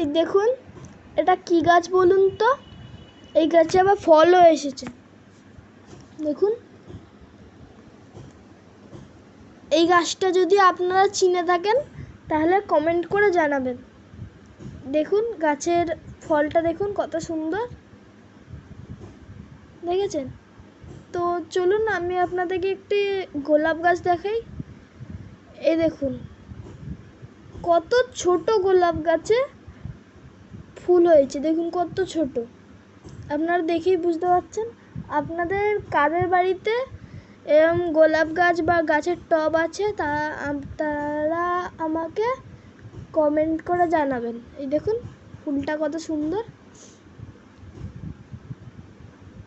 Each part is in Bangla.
এই দেখুন, এটা কি গাছ বলুন তো? এই গাছে আবার ফলও এসেছে। দেখুন। এই গাছটা যদি আপনারা চিনে থাকেন, তাহলে কমেন্ট করে জানাবেন। দেখুন, গাছের ফলটা দেখুন কত সুন্দর। দেখেছেন? তো চলুন, আমি আপনাদেরকে একটি গোলাপ গাছ দেখাই। এই দেখুন, কত ছোট গোলাপ গাছে ফুল হয়েছে, দেখুন কত ছোট। আপনারা দেখেই বুঝতে পারছেন, আপনাদের কাদের বাড়িতে এরম গোলাপ গাছ বা গাছের টব আছে তা তারা আমাকে কমেন্ট করে জানাবেন। এই দেখুন, ফুলটা কত সুন্দর।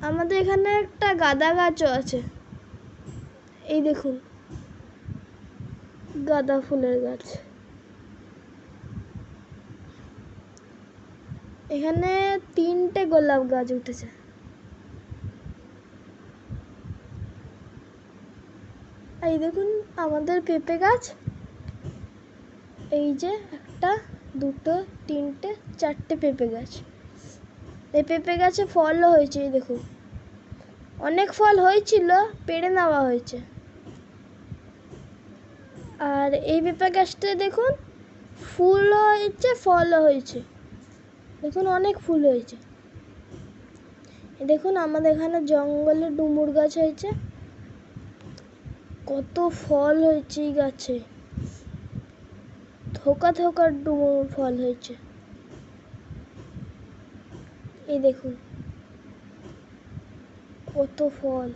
আমাদের এখানে একটা গাঁদা গাছও আছে। এই দেখুন, গাঁদা ফুলের গাছ। এখানে তিনটে গোলাপ গাছ উঠেছে। এই দেখুন, আমাদের পেঁপে গাছ। এই যে একটা, দুটো, তিনটে, চারটে পেঁপে গাছ। এই পেঁপে গাছে ফলও হয়েছে, এই দেখুন। অনেক ফল হয়েছিল, পেড়ে নেওয়া হয়েছে। আর এই পেঁপে গাছটায় দেখুন, ফুলও হয়েছে, ফলও হয়েছে। দেখুন, অনেক ফুল হয়েছে। দেখুন, আমাদের এখানে জঙ্গলে ডুমুর গাছ হয়েছে। কত ফল হয়েছে এই গাছে। থোকা থোকা ডুমুর ফল হয়েছে। এই দেখুন, কত ফল।